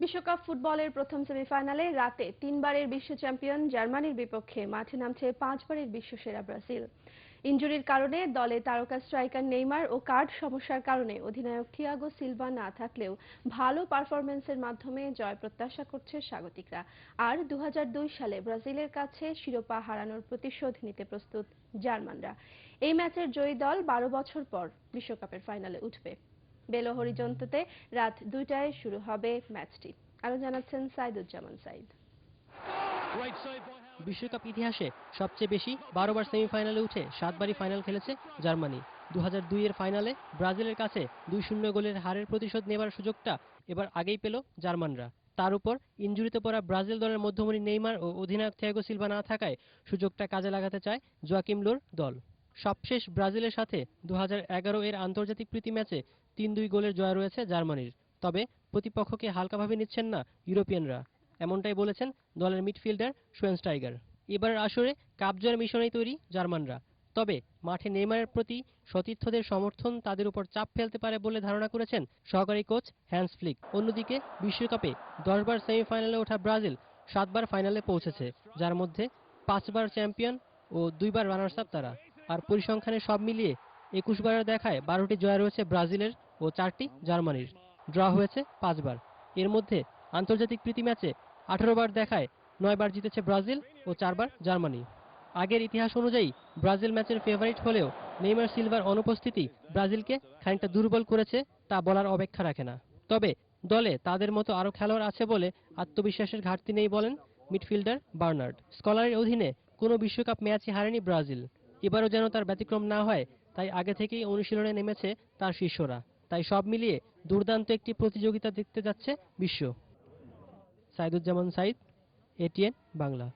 বিশ্বকাপ ফুটবলের প্রথম সেমিফাইনালে রাতে তিনবারের বিশ্ব চ্যাম্পিয়ন জার্মানির বিপক্ষে মাঠে নামছে পাঁচবারের বিশ্বসেরা ব্রাজিল। ইনজুরির কারণে দলে তারকা স্ট্রাইকার নেইমার ও কার্ড সমস্যার কারণে অধিনায়ক থিয়াগো সিলভা না থাকলেও ভালো পারফরমেন্সের মাধ্যমে জয় প্রত্যাশা করছে স্বাগতিকরা। আর দু হাজার দুই সালে ব্রাজিলের কাছে শিরোপা হারানোর প্রতিশোধ নিতে প্রস্তুত জার্মানরা। এই ম্যাচের জয়ী দল বারো বছর পর বিশ্বকাপের ফাইনালে উঠবে। বেলো হরিজন্ততে রাত দুইটায় শুরু হবে ম্যাচটি। আরও জানাচ্ছেন সাইদুজ্জামান সাইদ। বিশ্বকাপ ইতিহাসে সবচেয়ে বেশি বারোবার সেমিফাইনালে উঠে সাতবারই ফাইনাল খেলেছে জার্মানি। দু এর ফাইনালে ব্রাজিলের কাছে দুই শূন্য গোলের হারের প্রতিশোধ নেবার সুযোগটা এবার আগেই পেল জার্মানরা। তার উপর ইঞ্জুরিতে পড়া ব্রাজিল দলের মধ্যমণি নেইমার ও অধিনায়ক থিয়াগো সিলভা না থাকায় সুযোগটা কাজে লাগাতে চায় জোয়াকিম লোর দল। সবশেষ ব্রাজিলের সাথে দু হাজার এগারো এর আন্তর্জাতিক প্রীতি ম্যাচে তিন দুই গোলের জয় রয়েছে জার্মানির। তবে প্রতিপক্ষকে হালকাভাবে নিচ্ছেন না ইউরোপিয়ানরা, এমনটাই বলেছেন দলের মিডফিল্ডার শোয়েনস্টাইগার এবারের আসরে কাপ জয়ের মিশনেই তৈরি জার্মানরা। তবে মাঠে নেইমারের প্রতি সতীর্থদের সমর্থন তাদের উপর চাপ ফেলতে পারে বলে ধারণা করেছেন সহকারী কোচ হ্যান্স ফ্লিক। অন্যদিকে বিশ্বকাপে দশবার সেমিফাইনালে ওঠা ব্রাজিল সাতবার ফাইনালে পৌঁছেছে, যার মধ্যে পাঁচবার চ্যাম্পিয়ন ও দুইবার রানার্স আপ তারা। আর পরিসংখ্যানে সব মিলিয়ে একুশ বারের দেখায় বারোটি জয় রয়েছে ব্রাজিলের ও চারটি জার্মানির। ড্র হয়েছে পাঁচবার। এর মধ্যে আন্তর্জাতিক প্রীতি ম্যাচে আঠারো বার দেখায় নয়বার জিতেছে ব্রাজিল ও চারবার জার্মানি। আগের ইতিহাস অনুযায়ী ব্রাজিল ম্যাচের ফেভারিট হলেও নেইমার সিলভার অনুপস্থিতি ব্রাজিলকে খানিকটা দুর্বল করেছে তা বলার অপেক্ষা রাখে না। তবে দলে তাদের মতো আরও খেলোয়াড় আছে বলে আত্মবিশ্বাসের ঘাটতি নেই বলেন মিডফিল্ডার বার্নার্ড। স্কলারের অধীনে কোনো বিশ্বকাপ ম্যাচই হারেনি ব্রাজিল। এবারও যেন তার ব্যতিক্রম না হয়, তাই আগে থেকেই অনুশীলনে নেমেছে তার শিষ্যরা। তাই সব মিলিয়ে দুর্দান্ত একটি প্রতিযোগিতা দেখতে যাচ্ছে বিশ্ব। সাইদুজ্জামান সাইদ এটিএন বাংলা।